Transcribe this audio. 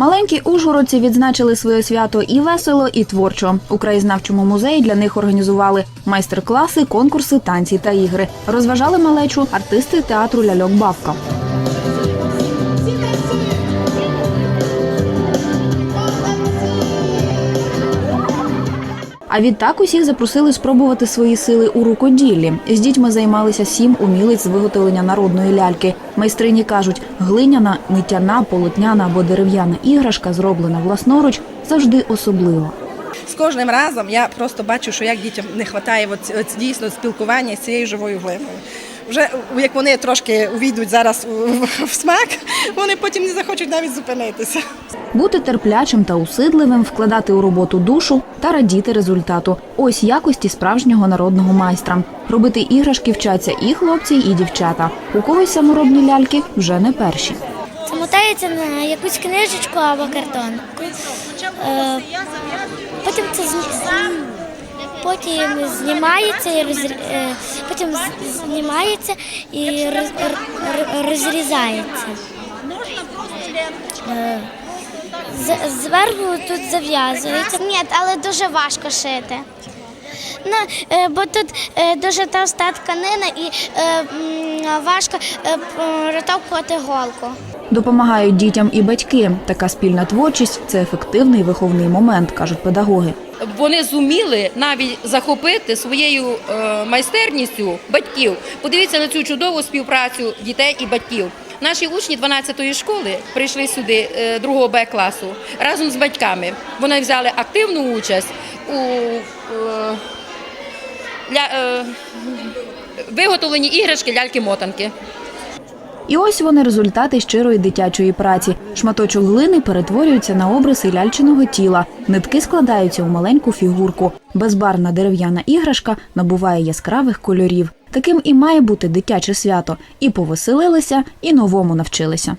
Маленькі ужгородці відзначили своє свято і весело, і творчо. У краєзнавчому музеї для них організували майстер-класи, конкурси, танці та ігри. Розважали малечу артисти театру Ляльок Бавка. А відтак усіх запросили спробувати свої сили у рукоділлі. З дітьми займалися сім умілиць з виготовлення народної ляльки. Майстрині кажуть, глиняна, нитяна, полотняна або дерев'яна іграшка, зроблена власноруч, завжди особлива. З кожним разом я просто бачу, що як дітям не вистачає от, от дійсно спілкування з цією живою глиною. Вже як вони трошки увійдуть зараз у- в смак, вони потім не захочуть навіть зупинитися. Бути терплячим та усидливим, вкладати у роботу душу та радіти результату. Ось якості справжнього народного майстра. Робити іграшки вчаться і хлопці, і дівчата. У когось саморобні ляльки вже не перші. Мотається на якусь книжечку або картон. Е, Потім це потім знімається і розрі... е, потім знімається і роз- розрізається. Е, Зверху тут зав'язується. Ні, але дуже важко шити. Ну, е, бо тут дуже товста тканина і важко п- голку. Допомагають дітям і батьки. Така спільна творчість це ефективний виховний момент, кажуть педагоги. вони зуміли навіть захопити своєю е, майстерністю батьків. Подивіться на цю чудову співпрацю дітей і батьків. Наші учні 12-ї школи прийшли сюди е, 2 Б класу разом з батьками. Вони взяли активну участь у е, е, виготовленні іграшки ляльки-мотанки. І ось вони результати щирої дитячої праці. Шматочок глини перетворюється на обриси ляльчиного тіла. Нитки складаються у маленьку фігурку. Безбарна дерев'яна іграшка набуває яскравих кольорів. Таким і має бути дитяче свято. І повеселилися, і новому навчилися.